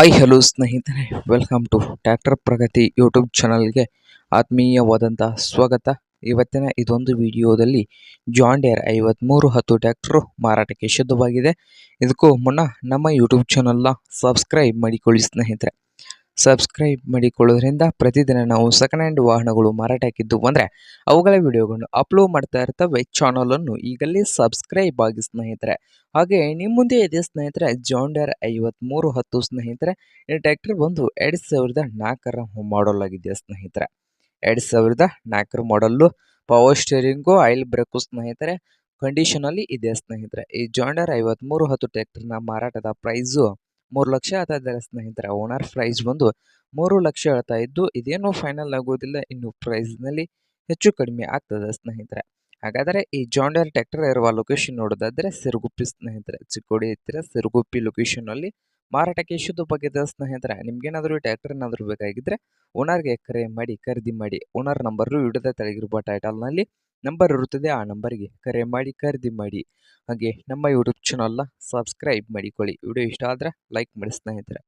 Hi hello ಸ್ನೇಹಿತರೆ. Welcome to tractor Pragati YouTube ಚಾನಲ್ಗೆ ಆತ್ಮೀಯವಾದಂಥ ಸ್ವಾಗತ. ಇವತ್ತಿನ ಇದೊಂದು ವಿಡಿಯೋದಲ್ಲಿ ಜಾನ್ ಡೇರ್ ಐವತ್ತ್ಮೂರು ಹತ್ತು ಟ್ಯಾಕ್ಟ್ರು ಮಾರಾಟಕ್ಕೆ ಶುದ್ಧವಾಗಿದೆ. ಇದಕ್ಕೂ ಮುನ್ನ ನಮ್ಮ ಯೂಟ್ಯೂಬ್ ಚಾನಲ್ನ ಸಬ್ಸ್ಕ್ರೈಬ್ ಮಾಡಿಕೊಳ್ಳಿ ಸ್ನೇಹಿತರೆ. ಸಬ್ಸ್ಕ್ರೈಬ್ ಮಾಡಿಕೊಳ್ಳೋದ್ರಿಂದ ಪ್ರತಿದಿನ ನಾವು ಸೆಕೆಂಡ್ ಹ್ಯಾಂಡ್ ವಾಹನಗಳು ಮಾರಾಟಕ್ಕಿದ್ದು ಅಂದರೆ ಅವುಗಳ ವಿಡಿಯೋಗಳನ್ನು ಅಪ್ಲೋಡ್ ಮಾಡ್ತಾ ಇರ್ತವೆ. ಚಾನಲನ್ನು ಈಗಲೇ ಸಬ್ಸ್ಕ್ರೈಬ್ ಆಗಿ ಸ್ನೇಹಿತರೆ. ಹಾಗೆ ನಿಮ್ಮ ಮುಂದೆ ಇದೆ ಸ್ನೇಹಿತರೆ ಜಾಂಡರ್ ಐವತ್ತ್ಮೂರು ಹತ್ತು ಸ್ನೇಹಿತರೆ. ಈ ಟ್ರ್ಯಾಕ್ಟರ್ ಬಂದು ಎರಡು ಸಾವಿರದ ನಾಲ್ಕರ ಮಾಡಲ್ ಆಗಿದೆ ಸ್ನೇಹಿತರೆ. ಎರಡು ಸಾವಿರದ ನಾಲ್ಕರ model power steering oil brake ಸ್ನೇಹಿತರೆ. ಕಂಡೀಷನಲ್ಲಿ ಇದೆ ಸ್ನೇಹಿತರೆ. ಈ ಜಾಂಡರ್ ಐವತ್ತ್ಮೂರು ಹತ್ತು ಟ್ರ್ಯಾಕ್ಟರ್ನ ಮಾರಾಟದ ಪ್ರೈಸು ಮೂರು ಲಕ್ಷ ಹೇಳ್ತಾ ಇದ್ದಾರೆ ಸ್ನೇಹಿತರೆ. ಓನರ್ ಪ್ರೈಸ್ ಬಂದು ಮೂರು ಲಕ್ಷ ಹೇಳ್ತಾ ಇದ್ದು, ಇದೇನು ಫೈನಲ್ ಆಗೋದಿಲ್ಲ. ಇನ್ನು ಪ್ರೈಸ್ನಲ್ಲಿ ಹೆಚ್ಚು ಕಡಿಮೆ ಆಗ್ತದೆ ಸ್ನೇಹಿತರೆ. ಹಾಗಾದರೆ ಈ ಜಾಂಡರ್ ಟ್ರ್ಯಾಕ್ಟರ್ ಇರುವ ಲೊಕೇಶನ್ ನೋಡೋದಾದ್ರೆ ಸಿರುಗುಪ್ಪಿ ಸ್ನೇಹಿತರೆ. ಚಿಕ್ಕೋಡಿ ಹತ್ತಿರ ಸಿರುಗುಪ್ಪಿ ಲೊಕೇಶನ್ನಲ್ಲಿ ಮಾರಾಟಕ್ಕೆ ಶುದ್ಧವಾಗಿದೆ ಸ್ನೇಹಿತರೆ. ನಿಮ್ಗೇನಾದರೂ ಟ್ಯಾಕ್ಟರ್ ಏನಾದರೂ ಬೇಕಾಗಿದ್ದರೆ ಓನರ್ಗೆ ಕರೆ ಮಾಡಿ, ಖರೀದಿ ಮಾಡಿ ಓನರ್ ನಂಬರು ವಿಡಿಯೋದ ತೆಳಗಿರುವ ಟೈಟಲ್ನಲ್ಲಿ ನಂಬರ್ ಇರುತ್ತದೆ, ಆ ನಂಬರ್ಗೆ ಕರೆ ಮಾಡಿ, ಖರೀದಿ ಮಾಡಿ. ಹಾಗೆ ನಮ್ಮ ಯೂಟ್ಯೂಬ್ ಚಾನಲ್ನ ಸಬ್ಸ್ಕ್ರೈಬ್ ಮಾಡಿಕೊಳ್ಳಿ. ವಿಡಿಯೋ ಇಷ್ಟ ಆದರೆ ಲೈಕ್ ಮಾಡಿ ಸ್ನೇಹಿತರೆ.